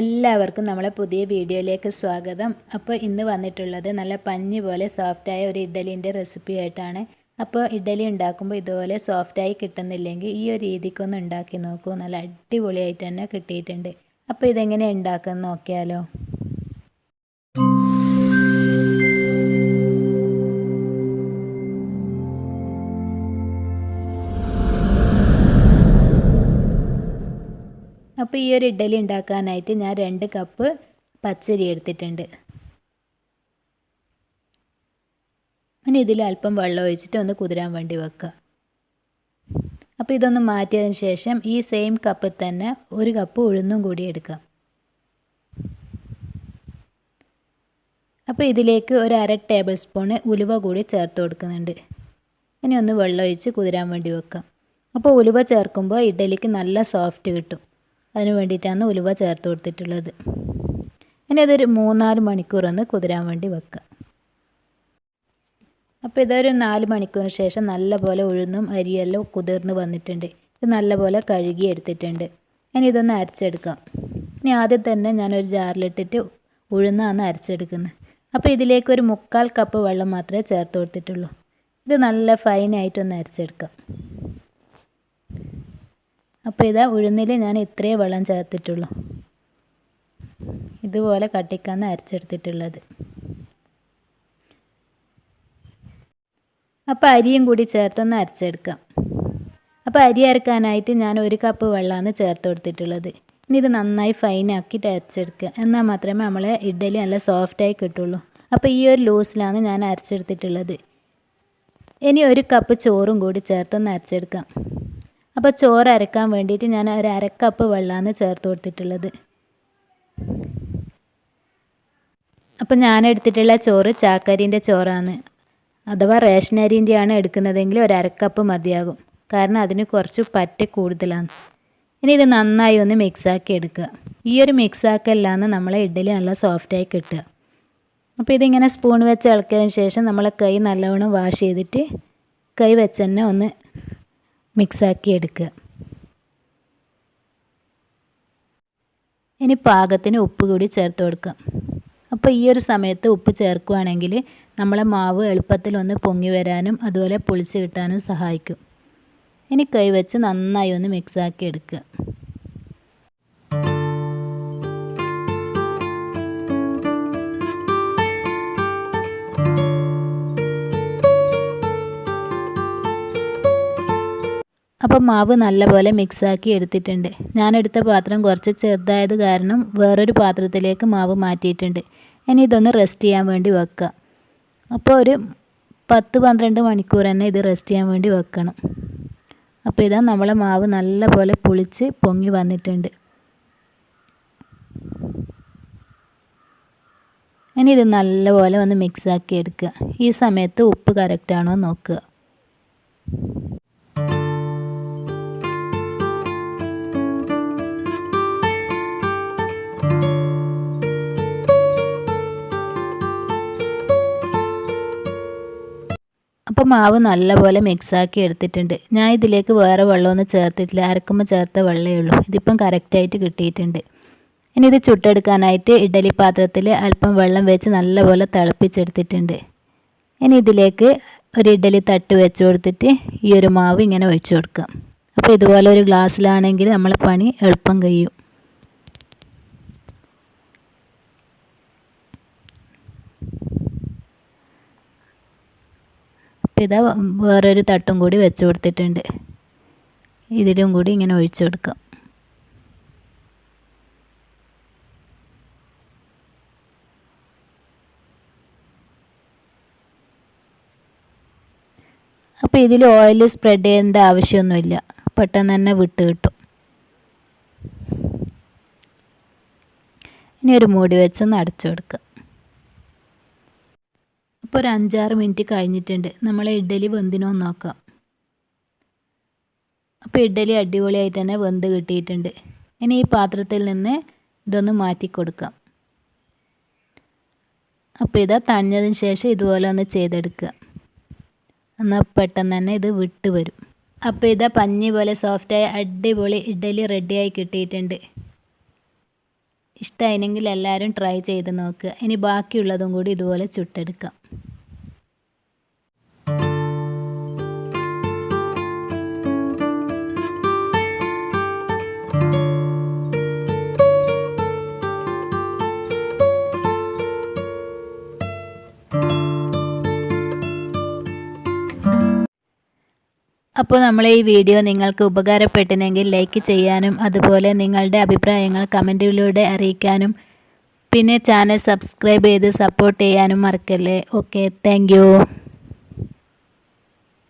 എല്ലാവർക്കും നമ്മളെ പുതിയ വീഡിയോയിലേക്ക് സ്വാഗതം. അപ്പോൾ ഇന്ന് വന്നിട്ടുള്ളത് നല്ല പഞ്ഞി പോലെ സോഫ്റ്റായ ഒരു ഇഡ്ഡലിന്റെ റെസിപ്പി ആയിട്ടാണ്. അപ്പോൾ ഇഡ്ഡലി ഉണ്ടാക്കുമ്പോൾ ഇതുപോലെ സോഫ്റ്റായി കിട്ടുന്നില്ലെങ്കിൽ ഈ ഒരു രീതിക്കൊന്ന് ഉണ്ടാക്കി നോക്കൂ. നല്ല അടിപൊളിയായിട്ട് തന്നെ കിട്ടിയിട്ടുണ്ട്. അപ്പോൾ ഇതെങ്ങനെ ഉണ്ടാക്കുമെന്ന് നോക്കിയാലോ. അപ്പോൾ ഈ ഒരു ഇഡ്ഡലി ഉണ്ടാക്കാനായിട്ട് ഞാൻ രണ്ട് കപ്പ് പച്ചരി എടുത്തിട്ടുണ്ട്. ഇനി ഇതിൽ അല്പം വെള്ളം ഒഴിച്ചിട്ട് ഒന്ന് കുതിരാൻ വേണ്ടി വെക്കുക. അപ്പോൾ ഇതൊന്ന് മാറ്റിയതിന് ശേഷം ഈ സെയിം കപ്പിൽ തന്നെ ഒരു കപ്പ് ഉഴുന്നും കൂടി എടുക്കാം. അപ്പോൾ ഇതിലേക്ക് ഒരു അര ടേബിൾ സ്പൂണ് ഉലുവ കൂടി ചേർത്ത് കൊടുക്കുന്നുണ്ട്. ഇനി ഒന്ന് വെള്ളം ഒഴിച്ച് കുതിരാൻ വേണ്ടി വെക്കാം. അപ്പോൾ ഉലുവ ചേർക്കുമ്പോൾ ഇഡ്ഡലിക്ക് നല്ല സോഫ്റ്റ് കിട്ടും. അതിന് വേണ്ടിയിട്ടാണ് ഉലുവ ചേർത്ത് കൊടുത്തിട്ടുള്ളത്. ഇനി അതൊരു മൂന്നാൽ മണിക്കൂർ ഒന്ന് കുതിരാൻ വേണ്ടി വെക്കുക അപ്പോൾ ഇതൊരു നാല് മണിക്കൂറിന് ശേഷം നല്ലപോലെ ഉഴുന്നും അരിയെല്ലാം കുതിർന്ന് വന്നിട്ടുണ്ട്. ഇത് നല്ലപോലെ കഴുകി എടുത്തിട്ടുണ്ട്. ഇനി ഇതൊന്ന് അരച്ചെടുക്കാം. ഇനി ആദ്യം തന്നെ ഞാനൊരു ജാറിലിട്ടിട്ട് ഉഴുന്നാണ് അരച്ചെടുക്കുന്നത്. അപ്പോൾ ഇതിലേക്ക് ഒരു മുക്കാൽ കപ്പ് വെള്ളം മാത്രമേ ചേർത്ത് കൊടുത്തിട്ടുള്ളൂ. ഇത് നല്ല ഫൈനായിട്ടൊന്ന് അരച്ചെടുക്കാം. അപ്പോൾ ഇതാ ഉഴുന്നിൽ ഞാൻ ഇത്രയേ വെള്ളം ചേർത്തിട്ടുള്ളൂ. ഇതുപോലെ കട്ടിക്കാന്ന് അരച്ചെടുത്തിട്ടുള്ളത്. അപ്പോൾ അരിയും കൂടി ചേർത്തൊന്ന് അരച്ചെടുക്കാം. അപ്പോൾ അരി അരക്കാനായിട്ട് ഞാൻ ഒരു കപ്പ് വെള്ളമാണ് ചേർത്ത് കൊടുത്തിട്ടുള്ളത്. ഇനി ഇത് നന്നായി ഫൈനാക്കിയിട്ട് അരച്ചെടുക്കുക. എന്നാൽ മാത്രമേ നമ്മളെ ഇഡ്ഡലി നല്ല സോഫ്റ്റായി കിട്ടുള്ളൂ. അപ്പോൾ ഈ ഒരു ലൂസിലാണ് ഞാൻ അരച്ചെടുത്തിട്ടുള്ളത്. ഇനി ഒരു കപ്പ് ചോറും കൂടി ചേർത്തൊന്ന് അരച്ചെടുക്കാം. അപ്പോൾ ചോറ് അരക്കാൻ വേണ്ടിയിട്ട് ഞാൻ ഒരു അരക്കപ്പ് വെള്ളമാണ് ചേർത്ത് കൊടുത്തിട്ടുള്ളത്. അപ്പോൾ ഞാൻ എടുത്തിട്ടുള്ള ചോറ് ചാക്കരിന്റെ ചോറാണ്. അഥവാ റേഷൻ അരിന്റെയാണ് എടുക്കുന്നതെങ്കിൽ ഒരു അരക്കപ്പ് മതിയാകും. കാരണം അതിന് കുറച്ച് പറ്റ കൂടുതലാണ്. ഇനി ഇത് നന്നായി ഒന്ന് മിക്സാക്കി എടുക്കുക. ഈ ഒരു മിക്സാക്കലാണ് നമ്മളെ ഇഡ്ഡലി നല്ല സോഫ്റ്റായി കിട്ടുക. അപ്പോൾ ഇതിങ്ങനെ സ്പൂൺ വെച്ച് ഇളക്കിയതിന് ശേഷം നമ്മളെ കൈ നല്ലവണ്ണം വാഷ് ചെയ്തിട്ട് കൈ വെച്ച് തന്നെ ഒന്ന് മിക്സാക്കി എടുക്കുക. ഇനി പാകത്തിന് ഉപ്പ് കൂടി ചേർത്ത് കൊടുക്കാം. അപ്പോൾ ഈ ഒരു സമയത്ത് ഉപ്പ് ചേർക്കുകയാണെങ്കിൽ നമ്മളെ മാവ് എളുപ്പത്തിൽ ഒന്ന് പൊങ്ങി വരാനും അതുപോലെ പൊളിച്ച് കിട്ടാനും സഹായിക്കും. ഇനി കൈവച്ച് നന്നായി ഒന്ന് മിക്സാക്കി എടുക്കുക. അപ്പോൾ മാവ് നല്ലപോലെ മിക്സാക്കി എടുത്തിട്ടുണ്ട്. ഞാനെടുത്ത പാത്രം കുറച്ച് ചെറുതായത് കാരണം വേറൊരു പാത്രത്തിലേക്ക് മാവ് മാറ്റിയിട്ടുണ്ട്. ഇനി ഇതൊന്ന് റെസ്റ്റ് ചെയ്യാൻ വേണ്ടി വെക്കുക. അപ്പോൾ ഒരു പത്ത് പന്ത്രണ്ട് മണിക്കൂർ തന്നെ ഇത് റെസ്റ്റ് ചെയ്യാൻ വേണ്ടി വെക്കണം. അപ്പോൾ ഇതാ നമ്മളെ മാവ് നല്ലപോലെ പുളിച്ച് പൊങ്ങി വന്നിട്ടുണ്ട്. ഇനി ഇത് നല്ലപോലെ ഒന്ന് മിക്സാക്കി എടുക്കുക. ഈ സമയത്ത് ഉപ്പ് കറക്റ്റാണോ നോക്കുക. അപ്പോൾ മാവ് നല്ലപോലെ മിക്സാക്കി എടുത്തിട്ടുണ്ട്. ഞാൻ ഇതിലേക്ക് വേറെ വെള്ളമൊന്നും ചേർത്തിട്ടില്ല. അരക്കുമ്പോൾ ചേർത്ത വെള്ളമേ ഉള്ളൂ. ഇതിപ്പം കറക്റ്റായിട്ട് കിട്ടിയിട്ടുണ്ട്. ഇനി ഇത് ചുട്ടെടുക്കാനായിട്ട് ഇഡലി പാത്രത്തിൽ അല്പം വെള്ളം വെച്ച് നല്ലപോലെ തിളപ്പിച്ചെടുത്തിട്ടുണ്ട്. ഇനി ഇതിലേക്ക് ഒരു ഇഡലി തട്ട് വെച്ച് കൊടുത്തിട്ട് ഈ ഒരു മാവ് ഇങ്ങനെ ഒഴിച്ചു കൊടുക്കാം. അപ്പോൾ ഇതുപോലെ ഒരു ഗ്ലാസ്സിലാണെങ്കിൽ നമ്മളെ പണി എളുപ്പം കഴിയും. ഇതാ വേറൊരു തട്ടും കൂടി വെച്ച് കൊടുത്തിട്ടുണ്ട്. ഇതിലും കൂടി ഇങ്ങനെ ഒഴിച്ചു കൊടുക്കാം. അപ്പോൾ ഇതിൽ ഓയിൽ സ്പ്രെഡ് ചെയ്യേണ്ട ആവശ്യമൊന്നുമില്ല. പെട്ടെന്ന് തന്നെ വിട്ട് കിട്ടും. ഇനി ഒരു മൂടി വെച്ചൊന്ന് അടച്ചു കൊടുക്കുക ഇപ്പോൾ ഒരു അഞ്ചാറ് മിനിറ്റ് കഴിഞ്ഞിട്ടുണ്ട്. നമ്മൾ ഇഡ്ഡലി വെന്തിനോ നോക്കാം. അപ്പോൾ ഇഡ്ഡലി അടിപൊളിയായിട്ട് തന്നെ വെന്ത് കിട്ടിയിട്ടുണ്ട്. ഇനി ഈ പാത്രത്തിൽ നിന്ന് ഇതൊന്ന് മാറ്റി കൊടുക്കാം. അപ്പോൾ ഇതാ തണിഞ്ഞതിന് ശേഷം ഇതുപോലെ ഒന്ന് ചെയ്തെടുക്കുക. എന്നാൽ പെട്ടെന്ന് തന്നെ ഇത് വിട്ട് വരും. അപ്പോൾ ഇതാ പഞ്ഞി പോലെ സോഫ്റ്റായ അടിപൊളി ഇഡ്ഡലി റെഡിയായി കിട്ടിയിട്ടുണ്ട്. ഇഷ്ടമായിരുന്നെങ്കിൽ എല്ലാവരും ട്രൈ ചെയ്ത് നോക്കുക ഇനി ബാക്കിയുള്ളതും കൂടി ഇതുപോലെ ചുട്ടെടുക്കാം. അപ്പോൾ നമ്മൾ ഈ വീഡിയോ നിങ്ങൾക്ക് ഉപകാരപ്പെട്ടിനെങ്കിൽ ലൈക്ക് ചെയ്യാനും അതുപോലെ നിങ്ങളുടെ അഭിപ്രായങ്ങൾ കമന്റിലൂടെ അറിയിക്കാനും. പിന്നെ ചാനൽ സബ്സ്ക്രൈബ് ചെയ്ത് സപ്പോർട്ട് ചെയ്യാനും മറക്കല്ലേ? Okay thank